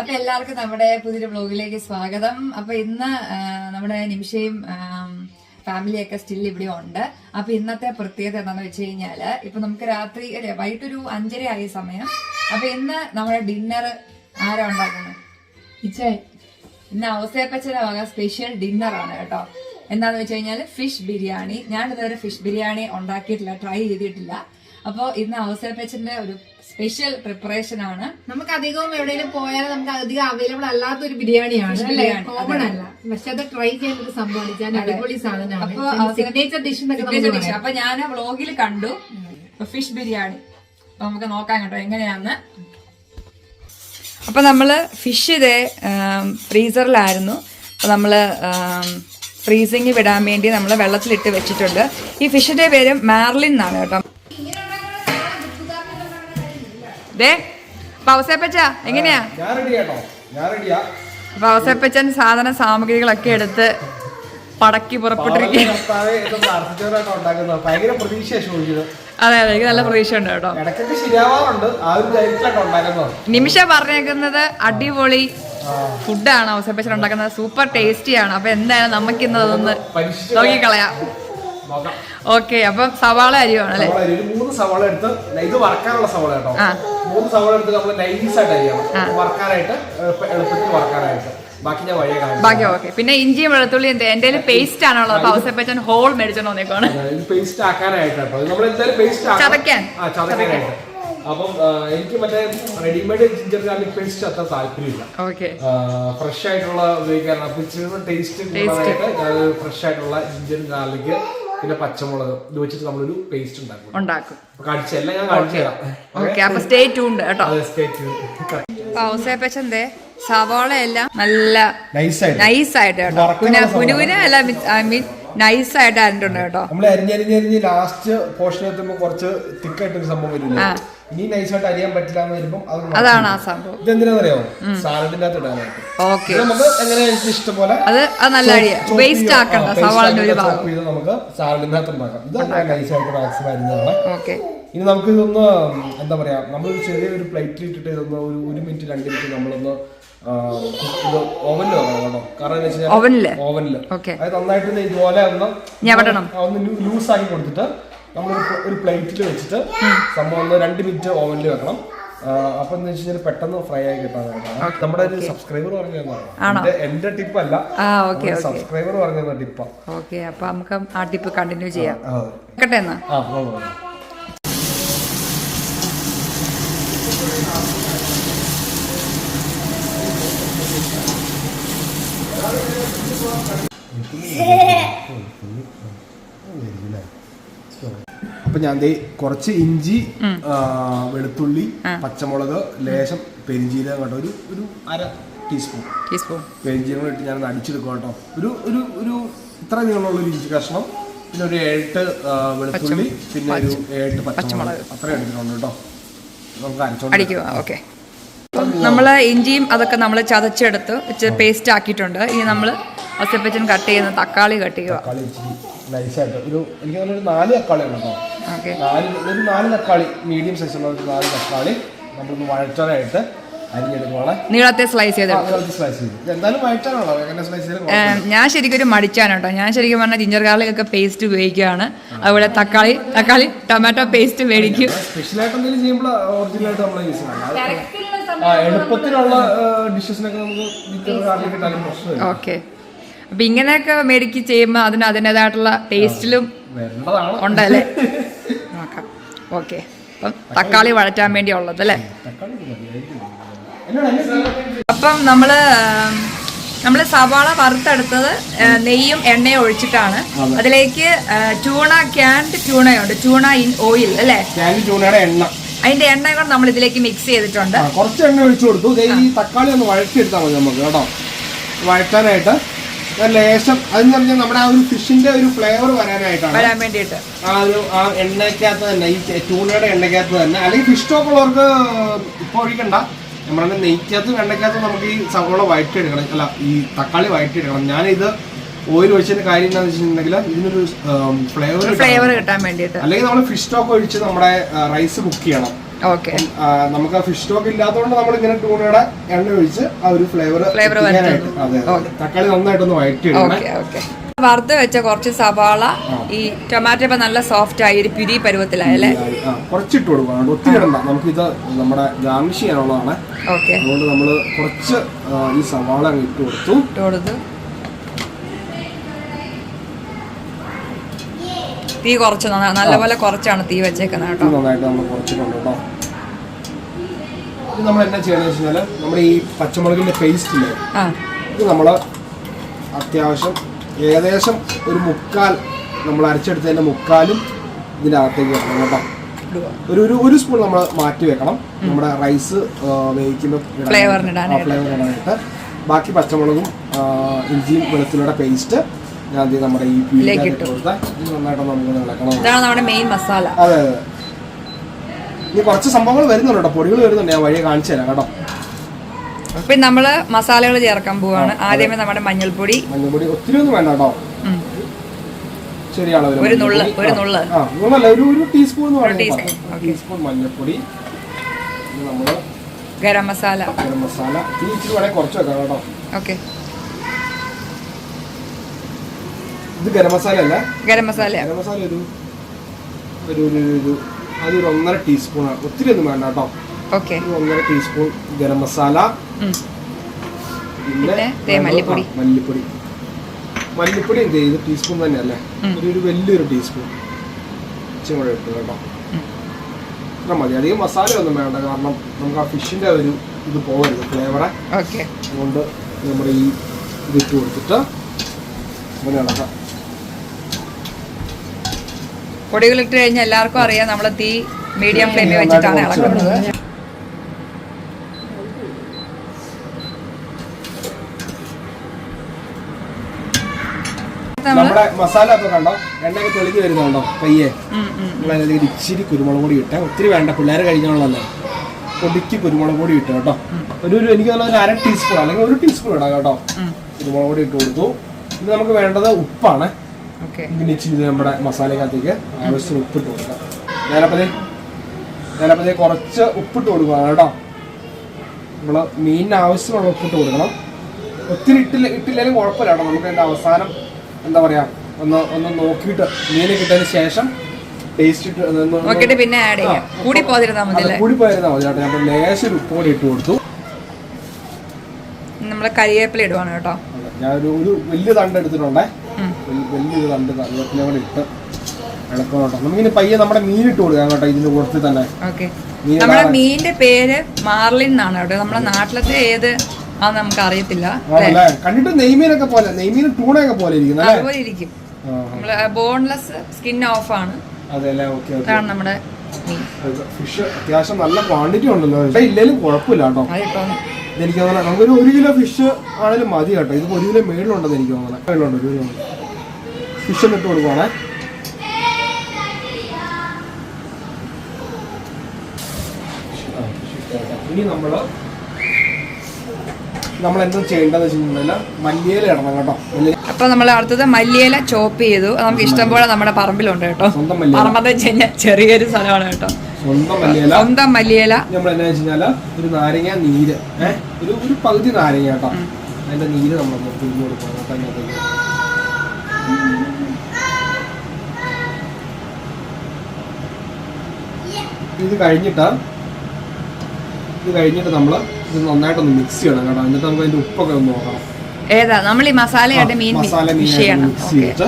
അപ്പൊ എല്ലാവർക്കും നമ്മുടെ പുതിയൊരു ബ്ലോഗിലേക്ക് സ്വാഗതം. അപ്പൊ ഇന്ന് നമ്മുടെ നിമിഷയും ഫാമിലിയൊക്കെ സ്റ്റിൽ ഇവിടെ ഉണ്ട്. അപ്പൊ ഇന്നത്തെ പ്രത്യേകത എന്താണെന്ന് വെച്ച് കഴിഞ്ഞാൽ ഇപ്പൊ നമുക്ക് രാത്രി അല്ലെ വൈകിട്ടൊരു അഞ്ചര ആയ സമയം. അപ്പൊ ഇന്ന് നമ്മുടെ ഡിന്നർ ആരാ ഉണ്ടാക്കുന്നത്? ഇച്ചേ. ഇന്ന് അവസരപ്പച്ചയുടെ വക സ്പെഷ്യൽ ഡിന്നർ ആണ് കേട്ടോ. എന്താന്ന് വെച്ച് കഴിഞ്ഞാൽ ഫിഷ് ബിരിയാണി. ഞാൻ ഇതുവരെ ഫിഷ് ബിരിയാണി ഉണ്ടാക്കിയിട്ടില്ല ട്രൈ ചെയ്തിട്ടില്ല. അപ്പോൾ ഇന്ന് അവസരപ്പച്ചന്റെ ഒരു സ്പെഷ്യൽ പ്രിപ്പറേഷൻ ആണ്. നമുക്ക് അധികവും എവിടെയെങ്കിലും പോയാൽ നമുക്ക് അധികം അവൈലബിൾ അല്ലാത്ത ഒരു ബിരിയാണിയാണ്. ആണ് അല്ലേ? കോമൺ അല്ല. പക്ഷെ അത് ട്രൈ ചെയ്യാൻ ഒരു അടിപൊളി സാധനമാണ്. Signature dish dish. അപ്പൊ ഞാൻ വ്ളോഗിൽ കണ്ടു. ഫിഷ് ബിരിയാണി. അപ്പൊ നമുക്ക് നോക്കാം കേട്ടോ എങ്ങനെയാന്ന്. അപ്പൊ നമ്മൾ ഫിഷ് ഇതേ ഫ്രീസറിലായിരുന്നു അപ്പൊ നമ്മൾ ഫ്രീസിങ് വിടാൻ വേണ്ടി നമ്മൾ വെള്ളത്തിലിട്ട് വെച്ചിട്ടുണ്ട്. ഈ ഫിഷിന്റെ പേര് മാർലിൻ എന്നാണ് കേട്ടോ. ദേ എങ്ങനെയാ? അവസരപ്പച്ചൻ സാധന സാമഗ്രികളൊക്കെ എടുത്ത് പടക്കി പുറപ്പെട്ടിരിക്കും അതെ അതെ എനിക്ക് നല്ല കേട്ടോ. ആ ഒരു ധൈര്യത്തിലാട്ടോ നിമിഷ പറഞ്ഞേക്കുന്നത് അടിപൊളി ഫുഡാണ് അവസരപ്പച്ചൻ ഉണ്ടാക്കുന്നത്. സൂപ്പർ ടേസ്റ്റിയാണ് അപ്പൊ എന്തായാലും നമുക്കിന്ന് അതൊന്ന് നോക്കിക്കളയാം. നോക്കാം. ഓക്കെ അപ്പം സവാള അല്ലെ? മൂന്ന് സവാള എടുത്ത് ഇത് വറക്കാനുള്ള സവാള കേട്ടോ. മൂന്ന് സവാള എടുത്ത് നമ്മൾ നൈസായിട്ട് അരിയണം. വറക്കാനായിട്ട് എളുപ്പ- എളുപ്പത്തിൽ വറക്കാനായിട്ട്. ബാക്കി ഓക്കെ. പിന്നെ ഇഞ്ചിയും വെളുത്തുള്ളിയും എന്റെ പേസ്റ്റ് ആണല്ലോ അപ്പൊ അവസരപ്പച്ചൻ ഹോൾ മേടിച്ചോണ്ട് വന്നേക്കാണ് പേസ്റ്റ് ആക്കാനായിട്ട് നമ്മൾ എന്തായാലും പേസ്റ്റ് ചതയ്ക്കാൻ. ആ ചതക്കാനായിട്ട് അപ്പം എനിക്ക് മറ്റേ റെഡിമെയ്ഡ് ജിഞ്ചർ ഗാർലിക് പേസ്റ്റ് അത്ര താല്പര്യമില്ല. ഓക്കെ. ഫ്രഷ് ആയിട്ടുള്ള ഉപയോഗിക്കാനാണ്. അപ്പൊ ഇച്ചിരി ടേസ്റ്റ് കൂടാനായിട്ട് ഫ്രഷ് ആയിട്ടുള്ള ജിഞ്ചർ ഗാർലിക് പിന്നെ പച്ചമുളക് ഇത് വെച്ചിട്ട് നമ്മളൊരു പേസ്റ്റ് ഉണ്ടാക്കും. ഉണ്ടാക്കും. എല്ലാം ഞാൻ കാണിച്ചു തരാം. അപ്പൊ സ്റ്റേ ട്യൂണ്ട് കേട്ടോ. സവാള എല്ലാം നല്ല നൈസായിട്ട് നൈസ് ആയിട്ട് കേട്ടോ. അല്ല ഐ മീൻ നൈസ് ആയിട്ട് അരിഞ്ഞിട്ടുണ്ട് കേട്ടോ. നമ്മൾ അരിഞ്ഞരിഞ്ഞരിഞ്ഞ് ലാസ്റ്റ് പോർഷൻ എത്തുമ്പോൾ കുറച്ച് തിക്കായിട്ടൊരു സംഭവം വരില്ല. ഇനി നൈസായിട്ട് അരിയാൻ പറ്റില്ല എന്ന് വരുമ്പോൾ അതാണ് ആ. സംഭവം. ഇതെന്തിനാണെന്നറിയാമോ സാലഡിന്റെ അകത്ത് ഇടാനായിട്ട്. ഓക്കെ ഇത് നമുക്ക് എങ്ങനെ ഇഷ്ടം പോലെ അത് നല്ല വേസ്റ്റ് ആക്കണ്ട സവാളിന്റെ ഒരു ഭാഗം. ചെയ്ത് നമുക്ക് സാലഡിന്റെ അകത്ത് ഉണ്ടാക്കാം. ഇത് നൈസായിട്ട് മാക്സിമം അരിഞ്ഞതാണ്. ഓക്കെ ഇനി നമുക്ക് ഇതൊന്ന് എന്താ പറയാ നമ്മളൊരു ചെറിയൊരു പ്ലേറ്റിൽ ഇട്ടിട്ട് ഇതൊന്ന് ഒരു ഒരു മിനിറ്റ് രണ്ട് മിനിറ്റ് നമ്മളൊന്ന് ഇത് ഓവനിൽ വെക്കണം കാരണം എന്താ വെച്ചാൽ ഓവനിൽ? ഓവനിൽ ഓക്കെ. അത് നന്നായിട്ട് ഇതുപോലെ ഒന്ന് ഞവടണം. ഒന്ന് ലൂസ് ആക്കി കൊടുത്തിട്ട് നമ്മൾ ഒരു പ്ലേറ്റിൽ വെച്ചിട്ട് സംഭവം ഒന്ന് രണ്ട് മിനിറ്റ് ഓവനിൽ വെക്കണം. അപ്പൊ എന്ന് വെച്ചാൽ പെട്ടെന്ന് ഫ്രൈ ആയി കിട്ടാനായിട്ടാണ് നമ്മുടെ ഒരു സബ്സ്ക്രൈബർ പറഞ്ഞു ആണോ? എന്റെ ടിപ്പ് അല്ല. സബ്സ്ക്രൈബർ പറഞ്ഞ ടിപ്പാ ഓക്കെ അപ്പൊ നമുക്ക് ആ ടിപ്പ് കണ്ടിന്യൂ ചെയ്യാം. എന്നാ ആ ആ, ആ. അപ്പൊ ഞാൻ കുറച്ച് ഇഞ്ചി വെളുത്തുള്ളി പച്ചമുളക് ലേശം പെരിഞ്ചീരകം കേട്ടോ. ഒരു ഒരു അര ടീസ്പൂൺ ടീസ്പൂൺ പെരിഞ്ചീരകം ഇട്ട് ഞാൻ അടിച്ചെടുക്കും കേട്ടോ. ഒരു ഒരു ഒരു ഇത്ര നീളമുള്ള ഒരു ഇഞ്ചി കഷ്ണം പിന്നെ ഒരു ഏട്ട് വെളുത്തുള്ളി പിന്നെ ഒരു ഏട്ട് പച്ചമുളക്. അത്രയും എടുത്തിട്ടുണ്ട് കേട്ടോ. നമുക്ക് അരച്ചോണ്ട് ഓക്കെ. നമ്മൾ ഇഞ്ചിയും അതൊക്കെ നമ്മൾ ചതച്ചെടുത്ത് പേസ്റ്റ് ആക്കിയിട്ടുണ്ട്. ഇനി നമ്മൾ ഒസപ്പച്ചൻ കട്ട് ചെയ്യുന്ന തക്കാളി കട്ട് ചെയ്യുക. നൈസായിട്ട് ഒരു എനിക്ക് തോന്നുന്നു നാല് തക്കാളി ഉണ്ട് നാല് ഒരു നാല് തക്കാളി മീഡിയം സൈസുള്ള ഒരു നാല് തക്കാളി നമ്മളൊന്ന് വഴറ്റാനായിട്ട് അരിഞ്ഞെടുക്കുവാണ് നീളത്തെ സ്ലൈസ് ചെയ്തെടുക്കും സ്ലൈസ് ചെയ്ത്. എന്തായാലും സ്ലൈസ് ചെയ്ത് ഞാൻ ശരിക്കും ഒരു മടിച്ചാണ് കേട്ടോ ഞാൻ ശരിക്കും പറഞ്ഞാൽ ജിഞ്ചർ ഗാർലിക് ഒക്കെ പേസ്റ്റ് ഉപയോഗിക്കുകയാണ് അതുപോലെ തക്കാളി തക്കാളി ടൊമാറ്റോ പേസ്റ്റ് മേടിക്കും. സ്പെഷ്യലായിട്ട് എന്തെങ്കിലും ചെയ്യുമ്പോൾ നമ്മൾ യൂസ് ചെയ്യണം. ആ എളുപ്പത്തിലുള്ള ഡിഷസിനൊക്കെ നമുക്ക് ജിഞ്ചർ ഗാർലിക് ഇട്ടാലും പ്രശ്നമില്ല. ഓക്കെ അപ്പൊ ഇങ്ങനെയൊക്കെ മേടിക്ക് ചെയ്യുമ്പോൾ അതിന് അതിന്റെതായിട്ടുള്ള ടേസ്റ്റിലും ഉണ്ടല്ലേ? നോക്കാം. ഓക്കെ അപ്പം തക്കാളി വഴറ്റാൻ വേണ്ടി ഉള്ളത് അല്ലേ അപ്പം നമ്മൾ നമ്മൾ സവാള വറുത്തെടുത്തത് നെയ്യും എണ്ണയും ഒഴിച്ചിട്ടാണ്. അതിലേക്ക് ട്യൂണ ക്യാൻഡ് ട്യൂണയുണ്ട് ട്യൂണ ഇൻ ഓയിൽ അല്ലേ? ട്യൂണയുടെ എണ്ണ. അതിന്റെ എണ്ണ കൂടെ നമ്മൾ ഇതിലേക്ക് മിക്സ് ചെയ്തിട്ടുണ്ട് കുറച്ച് എണ്ണ ഒഴിച്ചു കൊടുത്തു. ഈ തക്കാളി ഒന്ന് വഴറ്റിയെടുത്താൽ മതി നമുക്ക് കേട്ടോ. വഴറ്റാനായിട്ട്. ലേശം അതെന്ന് പറഞ്ഞാൽ നമ്മുടെ ആ ഒരു ഫിഷിന്റെ ഒരു ഫ്ലേവർ വരാനായിട്ടാണ്. വരാൻ വേണ്ടിയിട്ട്. ആ ഒരു ആ എണ്ണയ്ക്കകത്ത് തന്നെ ഈ ട്യൂണയുടെ എണ്ണയ്ക്കകത്ത് തന്നെ. അല്ലെങ്കിൽ ഫിഷ് സ്റ്റോക്ക് ഉള്ളവർക്ക് ഇപ്പോൾ ഒഴിക്കണ്ട നമ്മുടെ നെയ്ക്കകത്ത് എണ്ണയ്ക്കകത്ത് നമുക്ക് ഈ സവോള വഴറ്റിയെടുക്കണം അല്ല ഈ തക്കാളി വഴറ്റിയെടുക്കണം ഞാനിത് ഓയിൽ ഒഴിച്ചതിന്റെ കാര്യം എന്താണെന്ന് വെച്ചിട്ടുണ്ടെങ്കിൽ ഇതിനൊരു ഫ്ലേവർ ഫ്ലേവർ കിട്ടാൻ വേണ്ടിയിട്ട്. അല്ലെങ്കിൽ നമ്മൾ ഫിഷ് സ്റ്റോക്ക് ഒഴിച്ച് നമ്മുടെ റൈസ് കുക്ക് ചെയ്യണം. ഓക്കെ. ആ, നമുക്ക് ഫിഷ് സ്റ്റോക്ക് ഇല്ലാത്തതുകൊണ്ട് നമ്മൾ ഇങ്ങനെ ടൂണയുടെ എണ്ണ ഒഴിച്ച് ആ ഒരു ഫ്ലേവർ ഫ്ലേവർ. തക്കാളി നന്നായിട്ടൊന്ന് വഴറ്റി എടുക്കണം ഓക്കെ ഓക്കെ. വറുത്ത് വെച്ച കുറച്ച് സവാള ഈ ടൊമാറ്റോ ഇപ്പൊ നല്ല സോഫ്റ്റ് ആയി ഒരു പിരി പരുവത്തിലായല്ലേ കുറച്ചിട്ട് കൊടുക്കണം ഒത്തിരി ഇടണ്ട ഇത് നമ്മുടെ ഗാർണിഷ് ചെയ്യാനുള്ളതാണ്. അതുകൊണ്ട് നമ്മൾ കുറച്ച് ഈ സവാള ഇട്ട് കൊടുത്തു. ഇട്ട് കൊടുത്തു. തീ കുറച്ച് നല്ലപോലെ കുറച്ചാണ് തീ വെച്ചേക്കുന്നത് കേട്ടോ. നന്നായിട്ട് നമ്മൾ കുറച്ചിട്ടുണ്ട് കേട്ടോ. ഇത് നമ്മൾ എന്നാ ചെയ്യണമെന്ന് വെച്ചാൽ നമ്മുടെ ഈ പച്ചമുളകിന്റെ പേസ്റ്റ് ഇല്ലേ? ഇത് നമ്മൾ അത്യാവശ്യം ഏകദേശം ഒരു മുക്കാൽ നമ്മൾ അരച്ചെടുത്തതിന്റെ മുക്കാലും ഇതിന്റെ അകത്തേക്ക് വെക്കണം കേട്ടോ. ഒരു ഒരു ഒരു സ്പൂൺ നമ്മൾ മാറ്റി വെക്കണം. നമ്മുടെ റൈസ് വേവിക്കുമ്പോൾ ഇടാനായിട്ട് ബാക്കി പച്ചമുളകും ഇഞ്ചിയും വെളുത്തുള്ളിയുടെ പേസ്റ്റ് ഞാൻ നമ്മുടെ ഈ നന്നായിട്ട് നമുക്ക് ഇളക്കണം. ഇതാണ് നമ്മുടെ മെയിൻ മസാല അതെ അതെ. ഇനി കുറച്ച് സംഭവങ്ങൾ വരുന്നുണ്ട് കേട്ടോ. പൊടികൾ വരുന്നുണ്ട്. ഞാൻ വഴിയെ കാണിച്ചു തരാം കേട്ടോ. അപ്പൊ നമ്മൾ മസാലകൾ ചേർക്കാൻ പോവാണ്. ആദ്യമേ നമ്മുടെ മഞ്ഞൾപ്പൊടി. മഞ്ഞൾപ്പൊടി ഒത്തിരി ഒന്നും വേണ്ട കേട്ടോ. ശരിയാണ് ഒരു നുള്ള്, ഒരു നുള്ള്. നുള്ളല്ല ഒരു ഒരു ടീസ്പൂൺ ടീസ്പൂൺ, മഞ്ഞൾപ്പൊടി. ഇത് നമ്മൾ ഗരം മസാല. ഗരം മസാല. തീ ഇച്ചിരി വേണേൽ കുറച്ച് വെക്കാം കേട്ടോ. ഓക്കെ. ഇത് ഗരം മസാല അല്ല ഗരം മസാല ഗരം മസാല ഒരു ഒരു- ഒരു അതൊരു ഒന്നര ടീസ്പൂൺ ഒത്തിരി ഒന്നും വേണ്ട കേട്ടോ. ഓക്കെ ഒന്നര ടീസ്പൂൺ ഗരം മസാല. പിന്നെ മല്ലിപ്പൊടി. മല്ലിപ്പൊടി. മല്ലിപ്പൊടി എന്ത് ചെയ്ത്? ടീസ്പൂൺ തന്നെയല്ലേ? അല്ലേ ഒരു വലിയൊരു ടീസ്പൂൺ കൂടെ ഇട്ടു കേട്ടോ. ഇത്ര മതി. അധികം മസാല ഒന്നും വേണ്ട. കാരണം നമുക്ക് ആ ഫിഷിന്റെ ഒരു ഇത് പോകരുത് ഫ്ലേവറെ അതുകൊണ്ട് നമ്മുടെ ഈ ഇത് ഇട്ട് കൊടുത്തിട്ട് അങ്ങനെ ഇളക്കാം പൊടികൾ ഇട്ട് കഴിഞ്ഞാൽ എല്ലാവർക്കും അറിയാം നമ്മൾ തീ മീഡിയം ഫ്ലെയിമിൽ വെച്ചിട്ടാണ് ഇളക്കുന്നത്. നമ്മുടെ മസാല ഒക്കെ കണ്ടോ? എണ്ണയൊക്കെ തെളിഞ്ഞു വരുന്നുണ്ടോ പയ്യെ. നമ്മളതിലേക്ക് ഇച്ചിരി കുരുമുളക് പൊടി ഇട്ടേ. ഒത്തിരി വേണ്ട പിള്ളേർ കഴിക്കാനുള്ളതല്ലേ? പൊടിക്ക് കുരുമുളക് പൊടി ഇട്ടു കേട്ടോ. ഒരു ഒരു എനിക്ക് നല്ല ഒരു അര ടീസ്പൂൺ അല്ലെങ്കിൽ ഒരു ടീസ്പൂൺ ഇടാം കേട്ടോ. കുരുമുളക് പൊടി ഇട്ട് കൊടുത്തു. ഇത് നമുക്ക് വേണ്ടത് ഉപ്പാണ്. ഇങ്ങനെ ഇച്ചിരി നമ്മുടെ മസാലക്കകത്തേക്ക് ആവശ്യത്തിന് ഉപ്പിട്ട് കൊടുക്കാം. ഞാനപ്പതേ ഞാനപ്പതേ കുറച്ച് ഉപ്പിട്ട് കൊടുക്കുകയാണ് കേട്ടോ. നമ്മൾ മീനിന് ആവശ്യമുള്ള ഉപ്പിട്ട് കൊടുക്കണം. ഒത്തിരി ഇട്ടില്ല ഇട്ടില്ലെങ്കിലും കുഴപ്പമില്ല കേട്ടോ. നമുക്ക് അതിന്റെ അവസാനം എന്താ പറയാ ഒന്ന് ഒന്ന് നോക്കിയിട്ട് മീന് കിട്ടിയതിന് ശേഷം ടേസ്റ്റ് നോക്കിയിട്ട് പിന്നെ ആഡ് ചെയ്യാം. കൂടി പോതിരുന്നാ മതി കൂടി പോയിരുന്നാൽ മതി കേട്ടോ ഞാൻ ലേശം ഉപ്പ് കൂടി ഇട്ട് കൊടുത്തു. നമ്മൾ കരിവേപ്പില ഇടുവാണ് കേട്ടോ. ഞാനൊരു ഒരു വലിയ തണ്ട് എടുത്തിട്ടുണ്ടേ. വലിയ- വലിയൊരു തണ്ട് കറിവേപ്പില കൂടെ ഇട്ട് ഇളക്കണം കേട്ടോ നമുക്കിനി പയ്യെ നമ്മുടെ മീൻ ഇട്ട് കൊടുക്കാം കേട്ടോ ഇതിന് കൂട്ടത്തിൽ തന്നെ. ഓക്കെ. നമ്മുടെ മീനിന്റെ പേര് മാർലിൻ എന്നാണ് കേട്ടോ. നമ്മുടെ നാട്ടിലത്തെ ഏത് ആ നമുക്ക് അറിയത്തില്ല കണ്ടിട്ട് നെയ്മീനൊക്കെ പോലെ നെയ്മീൻ ടൂണയൊക്കെ പോലെ അല്ലേ? അതുപോലെ ഇരിക്കും നമ്മൾ ബോൺലെസ് സ്കിൻ ഓഫ് ആണ്. അതെ ഇതാണ് നമ്മുടെ ഫിഷ് അത്യാവശ്യം നല്ല ക്വാണ്ടിറ്റി ഉണ്ടല്ലോ. ഇല്ലെങ്കിലും കുഴപ്പമില്ല കേട്ടോ. എനിക്ക് തോന്നുന്നത് നമുക്കൊരു ഒരു കിലോ ഫിഷ് ആണെങ്കിലും മതി കേട്ടോ. ഇതിപ്പോ ഒരു കിലോ മേളിലുണ്ടെന്ന് എനിക്ക് തോന്നുന്നത് മേളിലുണ്ട് ഒരു കിലോ ഫിഷ് ഇട്ട് കൊടുക്കുവാണേ. ഇനി നമ്മൾ നമ്മൾ എന്താ ചെയ്യേണ്ടതെന്ന് വെച്ചിട്ടുണ്ടെങ്കിൽ മല്ലിയില ഇടണം കേട്ടോ. അപ്പൊ നമ്മൾ അടുത്തത് മല്ലിയില ചോപ്പ് ചെയ്തു. നമുക്ക് ഇഷ്ടം പോലെ നമ്മുടെ പറമ്പിലുണ്ട് കേട്ടോ. പറമ്പെന്ന് വെച്ച് കഴിഞ്ഞാൽ ചെറിയൊരു സ്ഥലമാണ് കേട്ടോ. സ്വന്തം മല്ലിയില. നമ്മൾ എന്താ വെച്ച് ഒരു നാരങ്ങ നീര് ഒരു ഒരു പകുതി നാരങ്ങ കേട്ടോ. അതിന്റെ നീര് നമ്മൾ പിഴിഞ്ഞ് കൊടുക്കണം ഇത് കഴിഞ്ഞിട്ട് ഇത് കഴിഞ്ഞിട്ട് നമ്മൾ ഇത് നന്നായിട്ടൊന്ന് മിക്സ് ചെയ്യണം കേട്ടോ. എന്നിട്ട് നമുക്ക് അതിന്റെ ഉപ്പൊക്കെ ഒന്ന് നോക്കണം. ഏതാ? നമ്മൾ ഈ മസാലയായിട്ട് മീൻ മസാല ചെയ്യണം. മിക്സ് ചെയ്തിട്ട്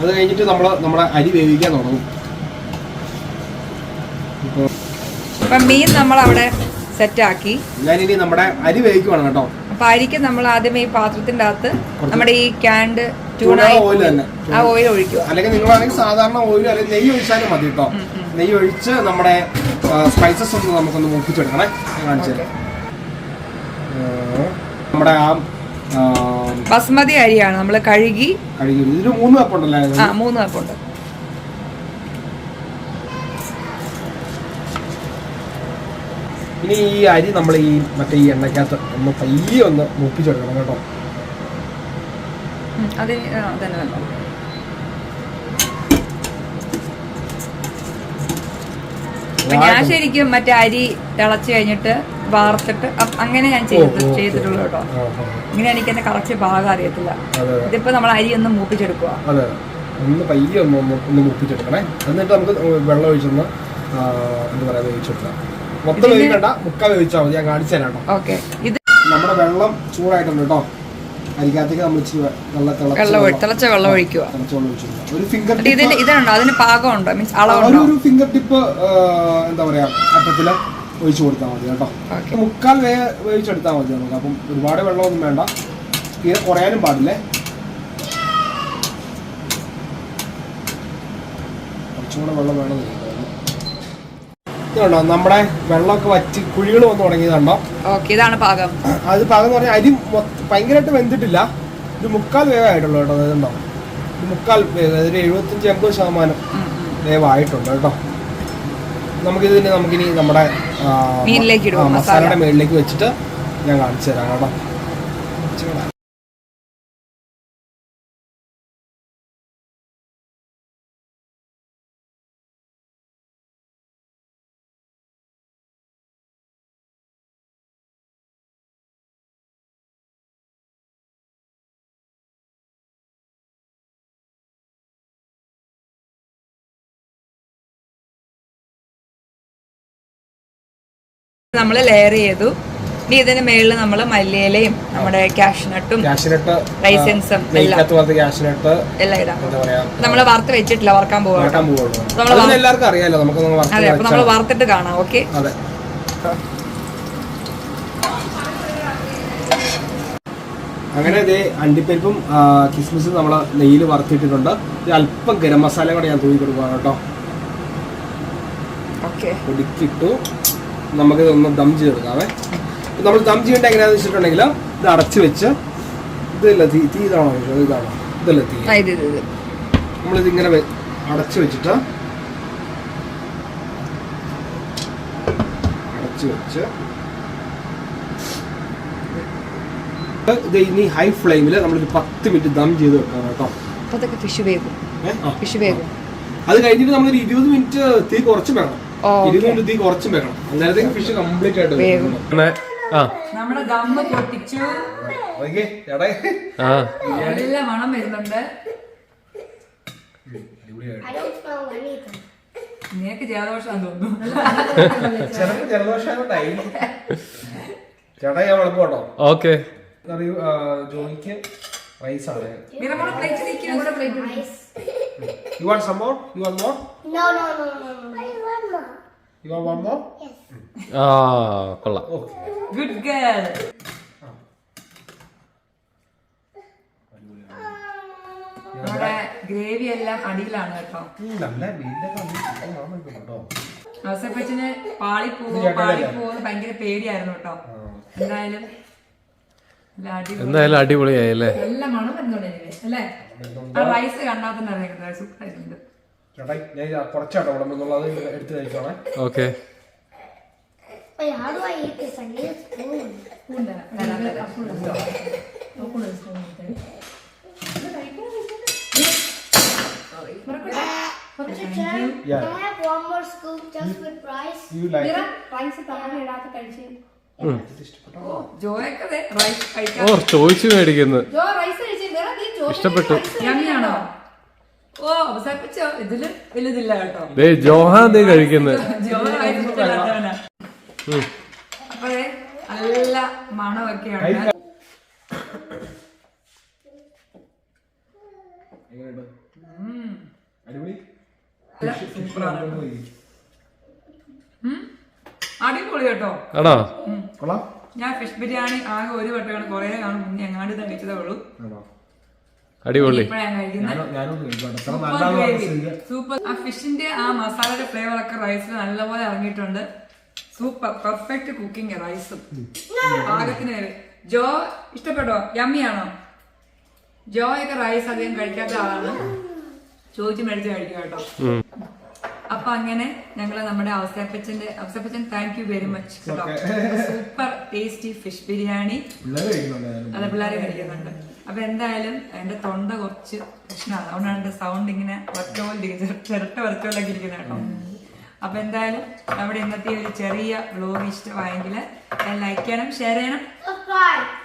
അത് കഴിഞ്ഞിട്ട് നമ്മൾ നമ്മുടെ അരി വേവിക്കാൻ തുടങ്ങും. അപ്പം മീൻ നമ്മൾ അവിടെ സെറ്റാക്കി. ഞാനിനി നമ്മുടെ അരി വേവിക്കുവാണ് കേട്ടോ. അപ്പൊ അരിക്ക് നമ്മൾ ആദ്യമേ ഈ പാത്രത്തിന്റെ അകത്ത് നമ്മുടെ ഈ ക്യാൻഡ് ചൂടായ ഓയിൽ തന്നെ. ആ ഓയിൽ ഒഴിക്കുക അല്ലെങ്കിൽ നിങ്ങളാണെങ്കിൽ സാധാരണ ഓയിൽ അല്ലെങ്കിൽ നെയ്യ് ഒഴിച്ചാലും മതി കേട്ടോ. നെയ്യ് ഒഴിച്ച് നമ്മുടെ സ്പൈസസ് ഒന്ന് നമുക്കൊന്ന് മൂപ്പിച്ചെടുക്കണേ. കാണിച്ചു തരാം നമ്മുടെ ആ ബസ്മതി അരിയാണ്. നമ്മൾ കഴുകി. കഴുകി. ഇതിന് മൂന്ന് കപ്പ് ഉണ്ടല്ലേ ആ മൂന്ന് കപ്പുണ്ട് ഇനി ഈ അരി നമ്മൾ ഈ മറ്റേ ഈ എണ്ണയ്ക്കകത്ത് ഒന്ന് പയ്യെ ഒന്ന് മൂപ്പിച്ചെടുക്കണം കേട്ടോ. അതെ തന്നെ വേണം അപ്പൊ ഞാൻ ശരിക്കും മറ്റേ അരി തിളച്ച് കഴിഞ്ഞിട്ട് വാർത്തിട്ട് അങ്ങനെ ഞാൻ ചെയ്തിട്ട് ചെയ്തിട്ടുള്ളൂ കേട്ടോ. ഇങ്ങനെ എനിക്ക് എന്റെ കറക്റ്റ് ഭാഗം അറിയത്തില്ല. ഇതിപ്പോ നമ്മൾ അരി ഒന്ന് മൂപ്പിച്ചെടുക്കുക ഒന്ന് പയ്യെ ഒന്ന് മുപ്പിച്ചെടുക്കണേ. എന്നിട്ട് നമുക്ക് വെള്ളം ഒഴിച്ചൊന്ന് എന്താ പറയാ വേവിച്ചെടുക്കാം. മൊത്തം വേവിക്കണ്ട മുക്കാൽ വേവിച്ചാൽ മതി. ഞാൻ കാണിച്ചു തരാം കേട്ടോ. ഇത് നമ്മുടെ വെള്ളം ചൂടായിട്ടുണ്ട് കേട്ടോ. അരിക്കകത്തേക്ക് നമ്മൾ ഇച്ചിരി തിളച്ച വെള്ളം. വെള്ളം തിളച്ച വെള്ളം ഒഴിക്കുക. തിളച്ച വെള്ളം ഒരു ഫിംഗർ ഇതിന്റെ ഇതുണ്ടോ? അതിന് പാകമുണ്ടോ? മീൻസ് അളവുണ്ടോ? ഒരു ഫിംഗർ ടിപ്പ് എന്താ പറയാ അറ്റത്തിൽ ഒഴിച്ചു കൊടുത്താൽ മതി കേട്ടോ. മുക്കാൽ വേ വേവിച്ചെടുത്താൽ മതി നമുക്ക്. അപ്പം ഒരുപാട് വെള്ളമൊന്നും വേണ്ട. തീരെ കുറയാനും പാടില്ലേ. കുറച്ചുകൂടെ വെള്ളം വേണം ഇതുണ്ടോ? നമ്മുടെ വെള്ളമൊക്കെ വറ്റി കുഴികൾ വന്ന് തുടങ്ങിയതുണ്ടോ? ഓക്കെ ഇതാണ് പാകം. അത് പാകം എന്ന് പറഞ്ഞാൽ അരി ഭയങ്കരമായിട്ട് വെന്തിട്ടില്ല. ഇത് മുക്കാൽ വേവായിട്ടുള്ളൂ കേട്ടോ. അതുണ്ടോ ഇത് മുക്കാൽ വേവ് അതൊരു എഴുപത്തഞ്ച് എൺപത് ശതമാനം. വേവായിട്ടുണ്ട് കേട്ടോ. നമുക്കിതിന് നമുക്കിനി നമ്മുടെ? മസാലയുടെ മേളിലേക്ക് വെച്ചിട്ട് ഞാൻ കാണിച്ചു തരാം കേട്ടോ. നമ്മൾ ലെയർ ചെയ്തു. ഇനി ഇതിന് മേളിൽ നമ്മൾ മല്ലിയിലയും നമ്മുടെ കാഷ്നട്ടും കാഷ്നട്ട് റൈസൻസും എല്ലാം. കാഷ്നട്ട് എല്ലാം ഇടാം. നമ്മൾ വറുത്ത് വെച്ചിട്ടില്ല വറക്കാൻ പോവാണ്. എല്ലാവർക്കും അറിയാലോ നമുക്ക് അതെ അപ്പൊ നമ്മൾ വറുത്തിട്ട് കാണാം ഓക്കെ? അങ്ങനെ ഇതേ അണ്ടിപ്പരിപ്പും കിസ്മിസും നമ്മൾ നെയ്യിൽ വറുത്തിട്ടിട്ടുണ്ട്. അല്പം ഗരം മസാല കൂടെ ഞാൻ തൂക്കി കൊടുക്കുകയാണ് കേട്ടോ. ഓക്കെ. നമുക്കിത് ഒന്ന് ദം ചെയ്തെടുക്കാവേ. നമ്മൾ ദം ചെയ്യേണ്ട എങ്ങനെയാണെന്ന് വെച്ചിട്ടുണ്ടെങ്കിൽ ഇത് അടച്ചു വെച്ച് ഇതല്ല തീ തീ ഇതാണോ? ഇതാണോ? ഇതല്ല തീ. നമ്മളിത് ഇങ്ങനെ അടച്ചു വെച്ചിട്ട് അടച്ചു വെച്ച് ഇത് ഇനി ഹൈ ഫ്ലെയിമിൽ നമ്മളൊരു പത്ത് മിനിറ്റ് ദം ചെയ്ത് വെക്കണം കേട്ടോ. ഫിഷ്? ആ. ഫിഷ് വേകും അത് കഴിഞ്ഞിട്ട് നമ്മളൊരു ഇരുപത് മിനിറ്റ് തീ കുറച്ച് വെക്കണം തീ കുറച്ചും വെക്കണം അന്നേരത്തേക്ക് ഫിഷ് കംപ്ലീറ്റ് ആയിട്ട്. ആ. നമ്മുടെ ദമ്മ് പൊട്ടിച്ചു. നല്ല മണം വരുന്നുണ്ട്. നിനക്ക് ജലദോഷം തോന്നുന്നു. ചിലപ്പോ ജലദോഷം ചേട്ടാ ഞാൻ വിളമ്പ് ഓക്കെ ജോയിക്ക് റൈസ് ആണ്. You want some more you want more no no no no, you want one more Yes. ആ കൊള്ളാം. ഓക്കെ ഗുഡ് ഗേൾ നമ്മുടെ ഗ്രേവി എല്ലാം അടിയിലാണ് കേട്ടോ. നല്ല മീനിലൊക്കെ കേട്ടോ അവസരപ്പച്ചിന് പാളിപ്പോവോ ഭയങ്കര പേടിയായിരുന്നു കേട്ടോ. എന്തായാലും നല്ല അടിപൊളി. എന്തായാലും അടിപൊളിയായി അല്ലേ? നല്ല മണം വരുന്നുണ്ട് അല്ലേ? ആ റൈസ് കണ്ടാൽ തന്നെ അറിയാം സൂപ്പർ ആയിട്ടുണ്ട്. ചേട്ടാ ഞാൻ ഇത് കുറച്ചാട്ടോ എടുത്ത് ഓക്കെ. ചോദിച്ചു മേടിക്കുന്നു. ഇഷ്ടപ്പെട്ടു. ഓ അവസരപ്പിച്ചോ ഇതിൽ വലുതില്ല കേട്ടോ. ദേ ജോഹാൻ ദേ കഴിക്കുന്നത് നല്ല മണമൊക്കെയാണ്. അടിപൊളി. കേട്ടോ. ആണോ? ഞാൻ ഫിഷ് ബിരിയാണി ആകെ ഒരു വട്ടമാണ് കൊറേ കാണും മുന്നേ എങ്ങാണ്ട് കഴിച്ചതേ ഉള്ളൂ. അടിപൊളി. കഴിക്കാം സൂപ്പർ ആ ഫിഷിന്റെ ആ മസാലയുടെ ഫ്ലേവർ ഒക്കെ റൈസിൽ നല്ലപോലെ ഇറങ്ങിയിട്ടുണ്ട്. സൂപ്പർ പെർഫെക്റ്റ് കുക്കിംഗ് റൈസും പാകത്തിന്. ജോ ഇഷ്ടപ്പെട്ടോ? യമ്മിയാണോ? ജോ ഒക്കെ റൈസ് അധികം കഴിക്കാത്ത ആളാണ്. ചോദിച്ചു മേടിച്ച് കഴിക്കുക കേട്ടോ. അപ്പൊ അങ്ങനെ ഞങ്ങൾ നമ്മുടെ അവസരപ്പച്ചന്റെ അവസരപ്പച്ചൻ താങ്ക് യു വെരി മച്ച് കേട്ടോ. Super tasty fish biryani. അത് പിള്ളേരെ കഴിക്കുന്നുണ്ട്. അപ്പൊ എന്തായാലും എന്റെ തൊണ്ട കുറച്ച് പ്രശ്നമാണ്. അതുകൊണ്ടാണ് എന്റെ സൗണ്ട് ഇങ്ങനെ വരച്ചോലിരിക്കുന്നത് ചിരട്ട വരച്ചോലൊക്കെ ഇരിക്കുന്നത് കേട്ടോ. അപ്പൊ എന്തായാലും നമ്മുടെ ഇന്നത്തെ ഒരു ചെറിയ വ്ലോഗ് ഇഷ്ടമായെങ്കിൽ ലൈക്ക് ചെയ്യണം ഷെയർ ചെയ്യണം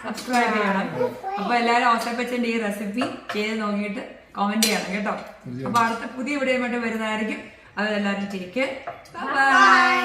സബ്സ്ക്രൈബ് ചെയ്യണം. അപ്പൊ എല്ലാവരും ഓസപ്പച്ചന്റെ ഈ റെസിപ്പി ചെയ്ത് നോക്കിയിട്ട് കമന്റ് ചെയ്യണം കേട്ടോ. അപ്പൊ അടുത്ത പുതിയ വീഡിയോ വരുന്നതായിരിക്കും. അതെല്ലാവരും ചിരിക്കേ ബൈ